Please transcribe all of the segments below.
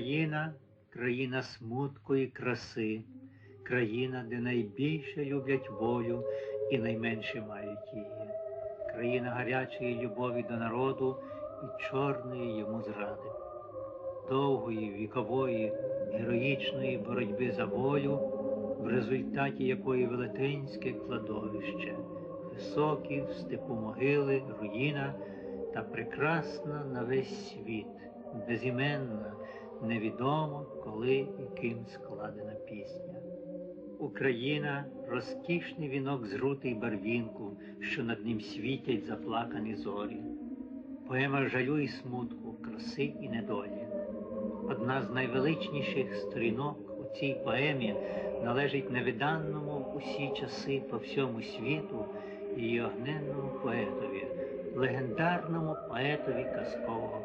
Україна країна смутку і краси, країна, де найбільше люблять волю і найменше мають її, країна гарячої любові до народу і чорної йому зради, довгої, вікової, героїчної боротьби за волю, в результаті якої велетенське кладовище, високі в степу могили, руїна та прекрасна на весь світ, безіменна, невідомо, коли і ким складена пісня. Україна розкішний вінок з рути й барвінку, що над ним світять заплакані зорі, поема жалю і смутку, краси і недолі. Одна з найвеличніших сторінок у цій поемі належить невиданному усі часи по всьому світу її огненному поетові, легендарному поетові казкового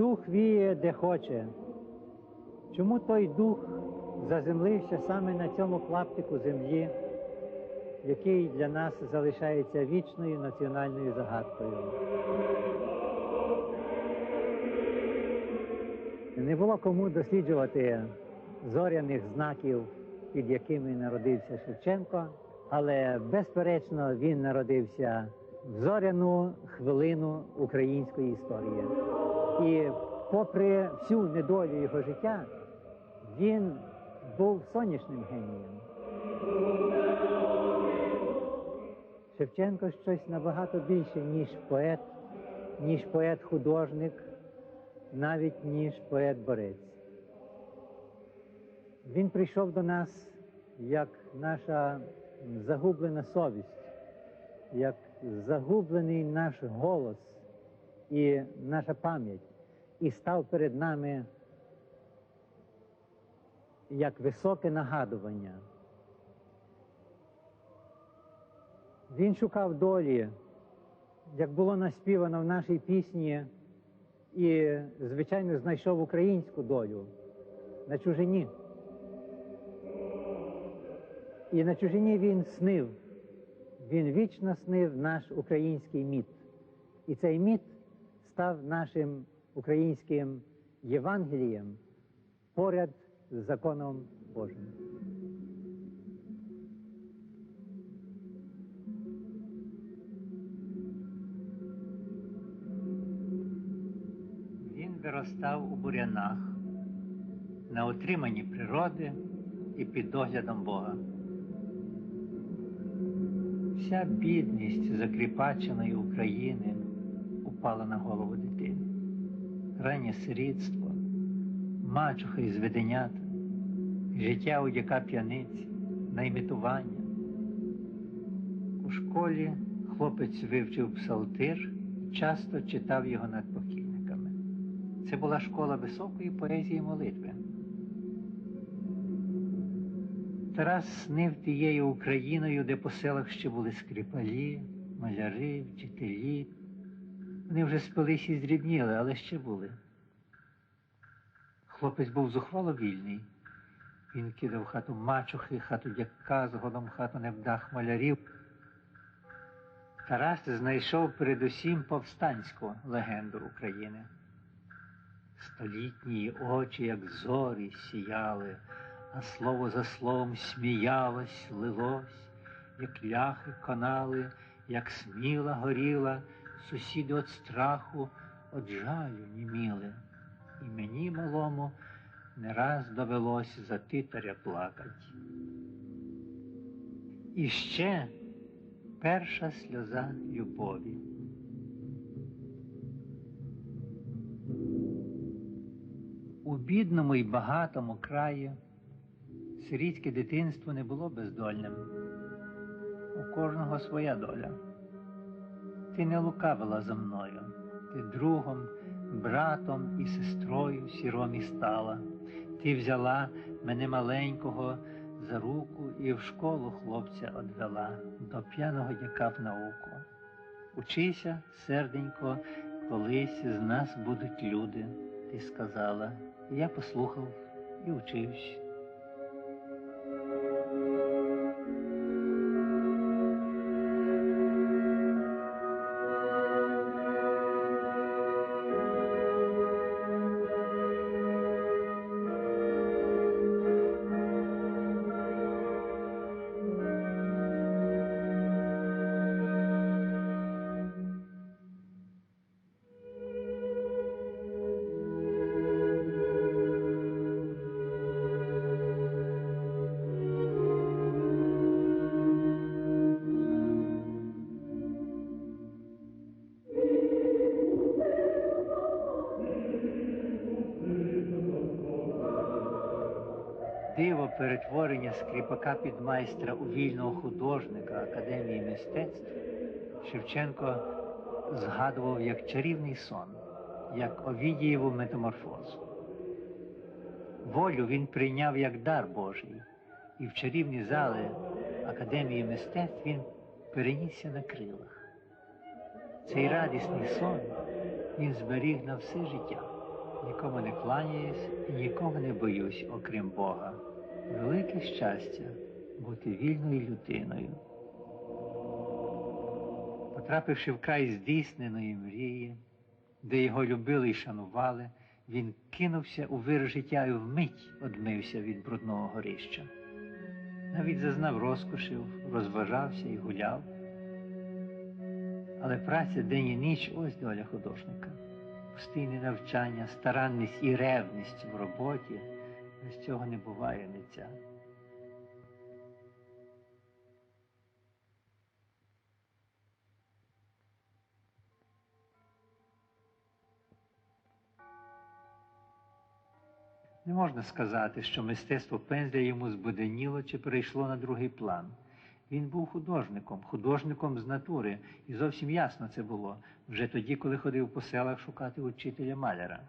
Дух віє де хоче. Чому той дух заземлився саме на цьому клаптику землі, який для нас залишається вічною національною загадкою? Не було кому досліджувати зоряних знаків, під якими народився Шевченко, але безперечно він народився зоряну хвилину української історії. І попри всю недолю його життя, він був сонячним генієм. Шевченко щось набагато більше, ніж поет, ніж поет-художник, навіть ніж поет-борець. Він прийшов до нас як наша загублена совість, як загублений наш голос і наша пам'ять, і став перед нами як високе нагадування. Він шукав долі, як було наспівано в нашій пісні, і, звичайно, знайшов українську долю на чужині. І на чужині він снив, він вічно снив наш український міт. І цей міт став нашим українським Євангелієм поряд з законом Божим. Він виростав у бурянах, на отриманні природи і під доглядом Бога. Вся бідність закріпаченої України упала на голову дитини. Раннє сирітство, мачуха і зведенят, життя у дяка п'яниці, наймітування. У школі хлопець вивчив псалтир і часто читав його над покійниками. Це була школа високої поезії молитви. Тарас снив тією Україною, де по селах ще були скрипалі, маляри, вчителі. Вони вже спились і зрібніли, але ще були. Хлопець був зухвало вільний. Він кидав хату мачухи, хату дяка, згодом хату невдах малярів. Тарас знайшов передусім повстанську легенду України. Столітні очі, як зорі, сіяли, а слово за словом сміялось, лилось, як ляхи конали, як сміла горіла, сусіди від страху, от жалю німіли. І мені малому не раз довелось за титаря плакать. І ще перша сльоза любові. У бідному і багатому краї сирітське дитинство не було бездольним. У кожного своя доля. Ти не лукавила за мною, ти другом, братом і сестрою сіромі стала. Ти взяла мене маленького за руку і в школу хлопця одвела до п'яного дяка в науку. Учися, серденько, колись з нас будуть люди, ти сказала. Я послухав і учився. Диво перетворення скріпака підмайстра у вільного художника Академії мистецтв Шевченко згадував як чарівний сон, як Овідієву метаморфозу. Волю він прийняв як дар Божий, і в чарівні зали Академії мистецтв він перенісся на крилах. Цей радісний сон він зберіг на все життя. Нікому не кланяюсь і нікого не боюсь, окрім Бога. Велике щастя бути вільною людиною. Потрапивши в край здійсненої мрії, де його любили і шанували, він кинувся у вир життя і вмить одмився від брудного горища. Навіть зазнав розкошів, розважався і гуляв. Але праця день і ніч ось доля художника. Постійне навчання, старанність і ревність в роботі без цього не буває ниття. Не можна сказати, що мистецтво пензля йому збуденіло чи перейшло на другий план. Він був художником, художником з натури, і зовсім ясно це було вже тоді, коли ходив по селах шукати учителя маляра.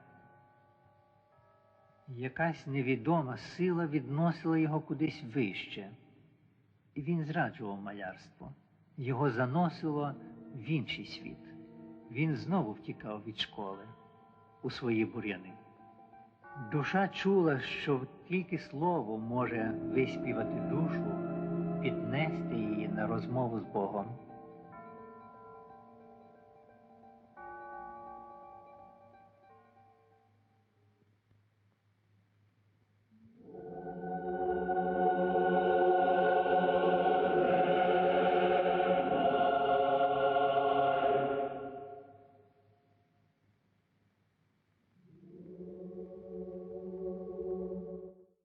Якась невідома сила відносила його кудись вище, і він зраджував малярство. Його заносило в інший світ. Він знову втікав від школи у свої бур'яни. Душа чула, що тільки слово може виспівати душу, піднести її на розмову з Богом.